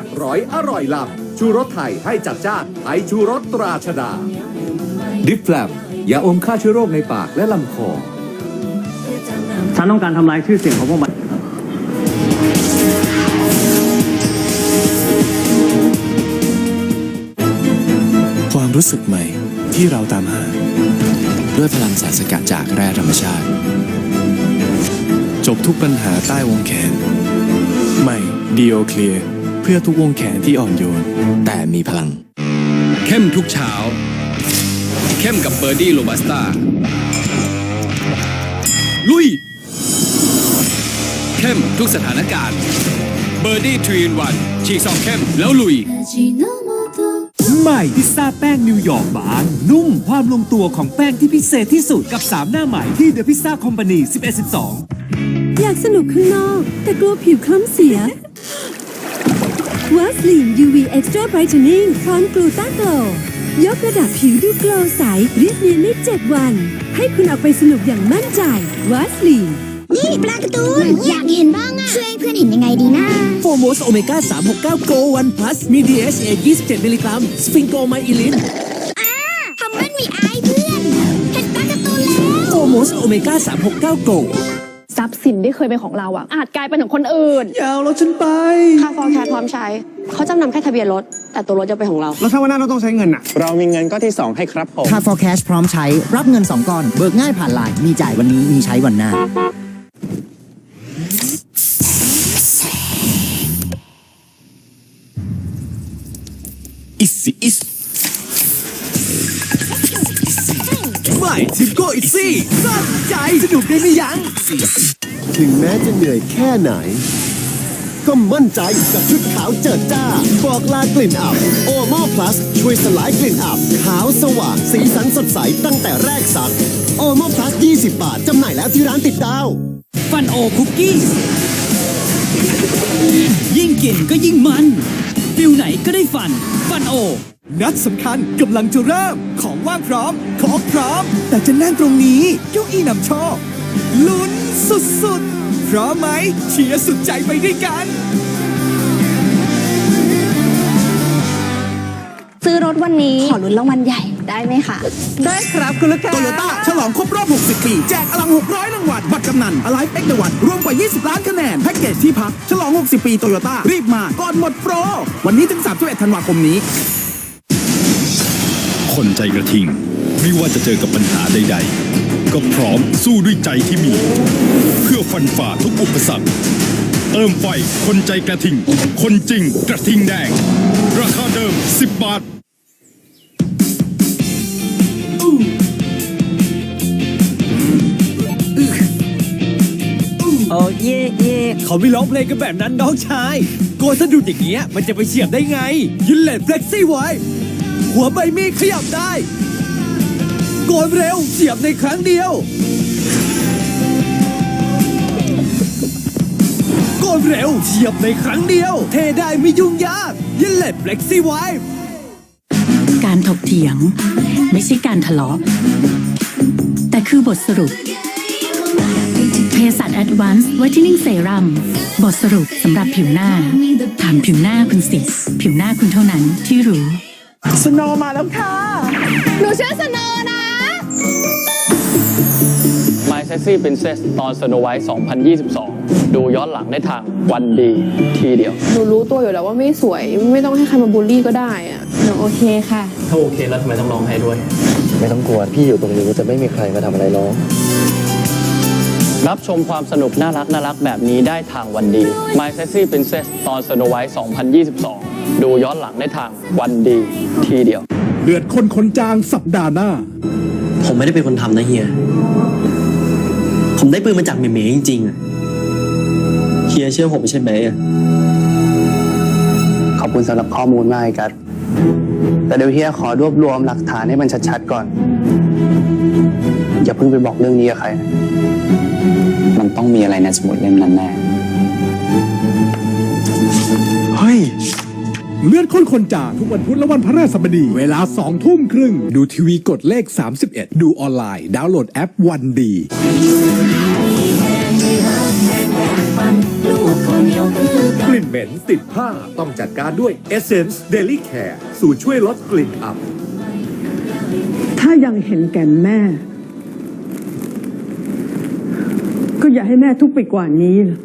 บร้อยอร่อยล้ำชูรสไทยให้จัดจ้านไทยชูรสตราชดา ดิฟแลบยาอมฆ่าเชื้อโรคในปากและลำคอ ฉันต้องการทำลายชื่อเสียงของพวกมันความรู้สึกใหม่ที่เราตามหา ด้วยพลังสารสกัดจากแร่ธรรมชาติ จบทุกปัญหาใต้วงแขน ใหม่ดีโอเคลียเพื่อทุกวงแขนที่อ่อนโยน แต่มีพลัง เข้มทุกเช้า เข้มกับเบอร์ดี้โรบัสต้า ลุย เข้มทุกสถานการณ์ เบอร์ดี้ทรีนวันฉีกซองเข้มแล้วลุยใหม่พิซซ่าแป้งนิวยอร์กบาง นุ่มความลงตัวของแป้งที่พิเศษที่สุดกับ 3 หน้าใหม่ที่ The Pizza Company 1112 อยากสนุกข้างนอก แต่กลัวผิวคล้ำเสีย วัสลีน UV Extra Brightening พร้อมกลูต้าโกลยกระดับผิวดูโกลใสเรียบเนียนใน7วัน ให้คุณออกไปสนุกอย่างมั่นใจวัสลีนนี่ปลาการ์ตูนอยากเห็นบ้างอะช่วยให้เพื่อนเห็นยังไงดีนะโฟโมสโอเมก้า369 Go 1 Plus มี DHA 27 มิลลิกรัม สฟิงโกไมอิลินทำมันมีอายเพื่อน เห็นปลาการ์ตูนแล้วโฟโมสโอเมก้า369 Go ทรั พย์สินที่เคยเป็นของเราอะอาจกลายเป็นของคนอื่นยาวแล้วฉันไป ค่าฟอร์แคร์พร้อมใช้ เขาจำนำแค่ทะเบียนรถ แต่ตัวรถจะเป็นของเรา แล้วถ้าวันหน้าเราต้องใช้เงินอะ เรามีเงินก้อนที่ 2 ให้ครับผม ค่า forecast พร้อมใช้ รับเงิน 2 ก้อน เบิกง่ายผ่านไลน์มีจ่ายวันนี้มีใช้วันหน้า อิสิอิสใหม่ทิมโก้อิซี่สั้นใจสนุกได้ไม่ยั้ง ถึงแม้จะเหนื่อยแค่ไหน ก็มั่นใจกับชุดขาวเจิดจ้า บอกลากลิ่นอับโอโมพลัสช่วยสลายกลิ่นอับ ขาวสว่าง สีสันสดใสตั้งแต่แรกสักโอโมพลัส 20 บาทจำหน่ายแล้วที่ร้านติดดาว ฟันโอคุกกี้ ยิ่งกินก็ยิ่งมันฟิลไหนก็ได้ฟัน ฟันโอนัดสำคัญกำลังจะเริ่ม ของว่างพร้อม ของพร้อม แต่จะนั่งตรงนี้เก้าอี้นำโชคลุ้น สุดๆพร้อมไหมเชียร์สุดใจไปด้วยกัน ซื้อรถวันนี้ ขอลุ้นรางวัลใหญ่ได้ไหมคะ ได้ครับคุณลูกค้า โตโยต้าฉลองครบรอบ 60 ปี แจกอลัง 600 รางวัลบัตรกำนันอ l ไลฟ์เอ็กเดวันรวมกว่า 20 ล้านคะแนน แพ็กเกจที่พัก ฉลอง 60 ปีโตโยต้ารีบมา ก่อนหมดโปร วันนี้ถึง 31 ธันวาคมนี้ คนใจกระทิง ไม่ว่าจะเจอกับปัญหาใด ๆ ก็พร้อมสู้ด้วยใจที่มี เพื่อฟันฝ่าทุกอุปสรรค เติมไฟคนใจกระทิง คนจริงกระทิงแดง ราคาเดิม 10 บาทโอ้เย่เย่เขาไม่ร้องเพลงกันแบบนั้นน้องชายโกนสะดุดอย่างเงี้ยมันจะไปเฉียบได้ไง ยินเลนเฟล็กซี่ไว้ หัวใบมีดขยับได้ โกนเร็วเฉียบในครั้งเดียว โกนเร็วเฉียบในครั้งเดียว เทได้ไม่ยุ่งยากยินเลนเฟล็กซี่ไว้การถกเถียง ไม่ใช่การทะเลาะแต่คือบทสรุปเภสัช Advanced Whitening Serum บทสรุปสำหรับผิวหน้า ถามผิวหน้าคุณสิ ผิวหน้าคุณเท่านั้นที่รู้ สโนมาแล้วค่ะ หนูชื่อสโนนะ My Sexy Princess ตอน Snow White 2022 ดูย้อนหลังได้ทางวันดีทีเดียว หนูรู้ตัวอยู่แล้วว่าไม่สวย ไม่ต้องให้ใครมาบูลลี่ก็ได้อะหนูโอเคค่ะ ถ้าโอเคแล้วทำไมต้องร้องไห้ด้วย ไม่ต้องกลัว พี่อยู่ตรงนี้จะไม่มีใครมาทำอะไรน้อง รับชมความสนุกน่ารักน่ารักแบบนี้ได้ทางวันดี My Sexy Princess ตอน Snow White 2022 ดูย้อนหลังได้ทางวันดีทีเดียวเลือดคนคนจางสัปดาห์หน้า ผมไม่ได้เป็นคนทำนะเฮีย ผมได้ปืนมาจากเมเมจริงๆอะเฮียเชื่อผมใช่ไหมอะขอบคุณสำหรับข้อมูลมากกัสแต่เดี๋ยวเฮียขอรวบรวมหลักฐานให้มันชัดๆก่อน อย่าเพิ่งไปบอกเรื่องนี้กับใครมันต้องมีอะไรในสมุดเล่มนั้นแน่ เลือดคนคนจางทุกวันพุธและวันพฤหัสบดี เวลาสองทุ่มครึ่ง ดูทีวีกดเลข 31 ดูออนไลน์ ดาวน์โหลดแอปวันดีกลิ่นลิ่นเหม็นติดผ้าต้องจัดการด้วย Essence Daily Care สูตรช่วยลดกลิ่นอับ ถ้ายังเห็นแก่แม่ ก็อย่าให้แม่ทุกข์ไปกว่านี้เลย